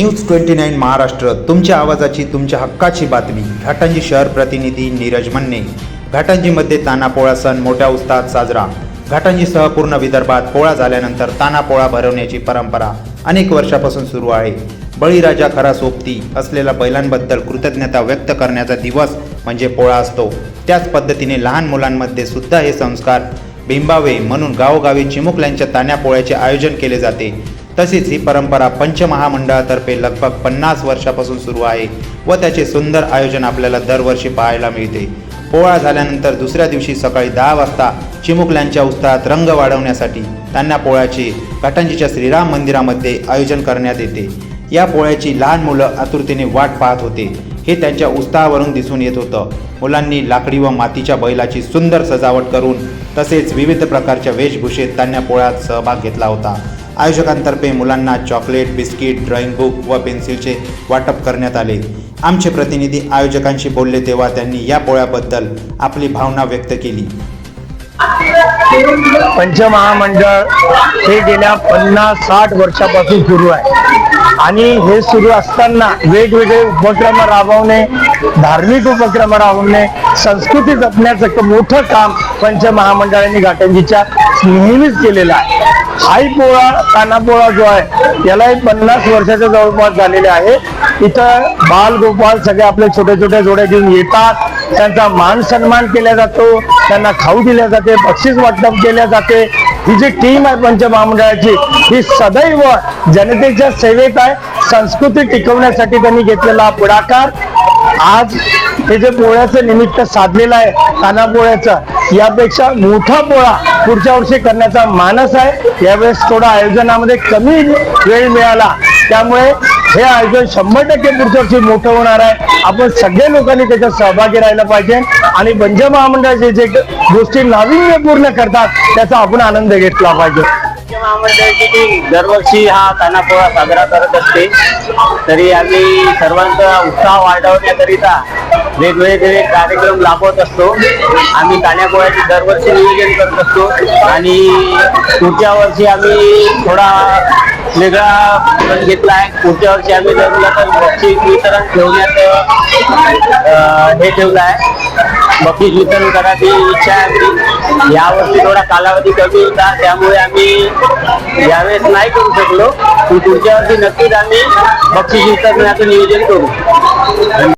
News twenty nine Maharashtra तुमच्या आवाजाची तुमच्या हक्काची बातमी. घाटांजी शहर प्रतिनिधी नीरज मन्ने. घाटांजीमध्ये तानापोळा सण मोठ्या उत्साहात साजरा. घाटांजीसह पूर्ण विदर्भात पोळा झाल्यानंतर तानापोळा भरवण्याची परंपरा अनेक वर्षापासून सुरू आहे. बळीराजा खरा सोबती असलेल्या बैलांबद्दल कृतज्ञता व्यक्त करण्याचा दिवस म्हणजे पोळा असतो. त्याच पद्धतीने लहान मुलांमध्ये सुद्धा हे संस्कार बिंबावे म्हणून गावोगावी चिमुकल्यांच्या तान्या पोळ्याचे आयोजन केले जाते. तसेच ही परंपरा पंचमहामंडळातर्फे लगभग पन्नास वर्षापासून सुरू आहे व त्याचे सुंदर आयोजन आपल्याला दरवर्षी पाहायला मिळते. पोळा झाल्यानंतर दुसऱ्या दिवशी सकाळी दहा वाजता चिमुकल्यांच्या उत्साहात रंग वाढवण्यासाठी त्यांना पोळ्याचे घाटंजीच्या श्रीराम मंदिरामध्ये आयोजन करण्यात येते. या पोळ्याची लहान मुलं आतुरतेने वाट पाहत होते. हे त्यांच्या उत्साहावरून दिसून येत होतं. मुलांनी लाकडी व मातीच्या बैलाची सुंदर सजावट करून तसेच विविध प्रकारच्या वेशभूषेत त्यांना पोळ्यात सहभाग घेतला होता. आयोजकांतर्फे मुलांना चॉकलेट बिस्किट ड्रॉइंग बुक व पेन्सिलचे वाटप करण्यात आले. आमचे प्रतिनिधी आयोजकांशी बोलले तेव्हा त्यांनी या पोळ्याबद्दल आपली भावना व्यक्त केली. पंचमहामंडळ हे गेल्या पन्नास साठ वर्षापासून सुरू आहे. आणि हे सुरू असताना वेगवेगळे उपक्रम राबवणे धार्मिक उपक्रम राबवणे संस्कृती जपण्याचं एक मोठं काम पंचमहामंडळांनी घाटंजीच्या नेहमीच केलेलं आहे. आई पोळा कानापोळा जो आहे याला एक पन्नास वर्षाच्या जवळपास झालेले आहे. इथं बाल गोपाल सगळे आपले छोटे छोटे जोड्या घेऊन येतात. त्यांचा मान सन्मान केला जातो त्यांना खाऊ दिल्या जाते बक्षीस वाटप केल्या जाते. ही जी टीम आहे पंचमहामंडळाची ही सदैव जनतेच्या सेवेत आहे. संस्कृती टिकवण्यासाठी त्यांनी घेतलेला पुढाकार. आज हे जे पोळ्याचं निमित्त साधलेलं आहे काना पोळ्याचं यापेक्षा मोठा पोळा पुढच्या वर्षी करण्याचा मानस आहे. यावेळेस थोडा आयोजनामध्ये कमी वेळ मिळाला. त्यामुळे हे आयोजन शंभर टक्के पुढच्या वर्षी मोठं होणार आहे. आपण सगळ्या लोकांनी त्याच्यात सहभागी राहिलं पाहिजे. आणि बंज महामंडळाचे जे गोष्टी नाविन्यपूर्ण करतात त्याचा आपण आनंद घेतला पाहिजे. महामंडळाची टीम दरवर्षी हा कानापोळा साजरा करत असते. तरी आम्ही सर्वांचा उत्साह वाढवण्याकरिता वेगवेगळे कार्यक्रम राबवत असतो. आम्ही कानापोळ्याचे दरवर्षी नियोजन करत असतो. आणि पुढच्या वर्षी आम्ही थोडा वेगळा घेतला आहे. पुढच्या वर्षी आम्ही बक्षीस वितरण ठेवण्यात हे ठेवलं आहे. बक्षीस वितरण करायची इच्छा आहे आमची. यावर्षी थोडा कालावधी कमी होता. त्यामुळे आम्ही यावेळेस नाही करू शकलो. पण पुढच्या वर्षी नक्कीच आम्ही बक्षीस वितरणाचं नियोजन करू.